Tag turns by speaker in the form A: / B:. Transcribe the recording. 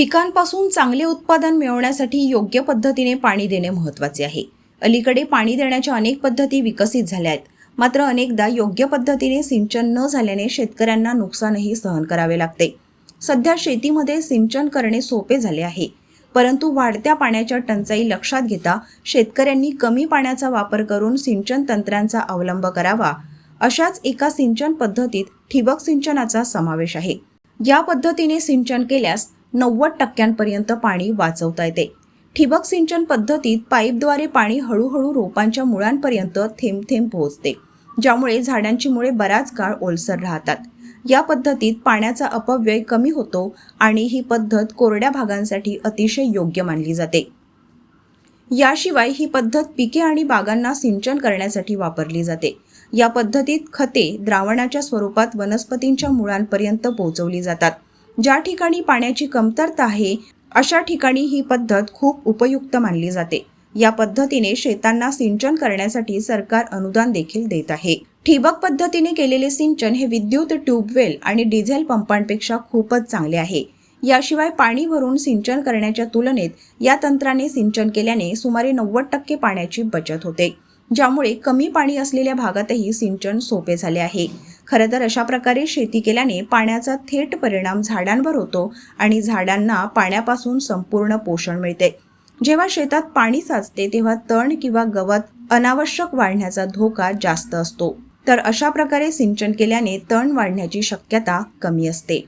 A: पिकांपासून चांगले उत्पादन मिळवण्यासाठी योग्य पद्धतीने पाणी देणे महत्त्वाचे आहे. अलीकडे पाणी देण्याच्या अनेक पद्धती विकसित झाल्या आहेत. मात्र अनेकदा योग्य पद्धतीने सिंचन न झाल्याने शेतकऱ्यांना नुकसानही सहन करावे लागते. सध्या शेतीमध्ये सिंचन करणे सोपे झाले आहे. परंतु वाढत्या पाण्याच्या टंचाई लक्षात घेता शेतकऱ्यांनी कमी पाण्याचा वापर करून सिंचन तंत्रांचा अवलंब करावा अशाच एका सिंचन पद्धतीत ठिबक सिंचनाचा समावेश आहे. या पद्धतीने सिंचन केल्यास नव्वद टक्क्यांपर्यंत पाणी वाचवता येते. ठिबक सिंचन पद्धतीत पाईपद्वारे पाणी हळूहळू रोपांच्या मुळांपर्यंत थेंब थेंब पोहोचते ज्यामुळे झाडांची मुळे बराच काळ ओलसर राहतात. या पद्धतीत पाण्याचा अपव्यय कमी होतो आणि ही पद्धत कोरड्या भागांसाठी अतिशय योग्य मानली जाते. याशिवाय ही पद्धत पिके आणि बागांना सिंचन करण्यासाठी वापरली जाते. या पद्धतीत खते द्रावणाच्या स्वरूपात वनस्पतींच्या मुळांपर्यंत पोहोचवली जातात. ज्या ठिकाणी पाण्याची कमतरता आहे अशा ठिकाणी ही पद्धत खूप उपयुक्त मानली जाते. या पद्धतीने शेतांना सिंचन करण्यासाठी सरकार अनुदान देखील देत आहे. ठिबक पद्धतीने केलेले सिंचन हे विद्युत ट्यूबवेल आणि डिझेल पंपांपेक्षा खूपच चांगले आहे. याशिवाय पाणी भरून सिंचन करण्याच्या तुलनेत या तंत्राने सिंचन केल्याने सुमारे नव्वद टक्के पाण्याची बचत होते. ज्यामुळे कमी पाणी असलेल्या भागातही सिंचन सोपे झाले आहे. खरं तर अशा प्रकारे शेती केल्याने पाण्याचा थेट परिणाम झाडांवर होतो आणि झाडांना पाण्यापासून संपूर्ण पोषण मिळते. जेव्हा शेतात पाणी साचते तेव्हा तण किंवा गवत अनावश्यक वाढण्याचा धोका जास्त असतो. तर अशा प्रकारे सिंचन केल्याने तण वाढण्याची शक्यता कमी असते.